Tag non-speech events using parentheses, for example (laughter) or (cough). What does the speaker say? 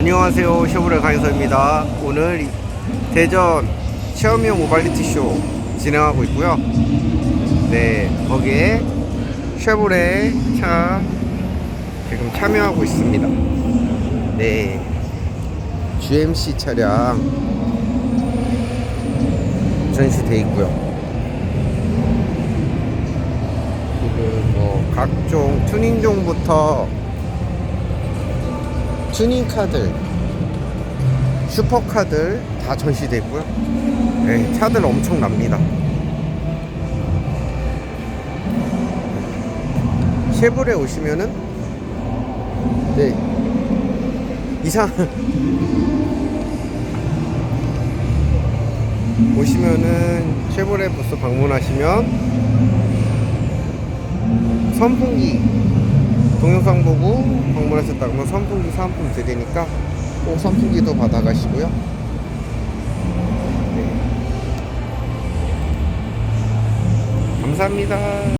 안녕하세요. 쉐보레 강현서입니다. 오늘 이- 대전 체험형 모발리티 쇼 진행하고 있고요. 네 거기에 쉐보레 차 지금 참여하고 있습니다. 네 GMC 차량 전시돼 있고요. 지금 뭐 각종 튜닝종부터 튜닝카들, 슈퍼카들 다 전시되어 있고요. 네, 차들 엄청납니다. 쉐보레 오시면은 네 이상 (laughs) 오시면은 쉐보레 부스 방문하시면 선풍기 동영상 보고 방문하셨다 그러면 선풍기 사은품 드리니까 꼭 선풍기도 받아가시고요. 네. 감사합니다.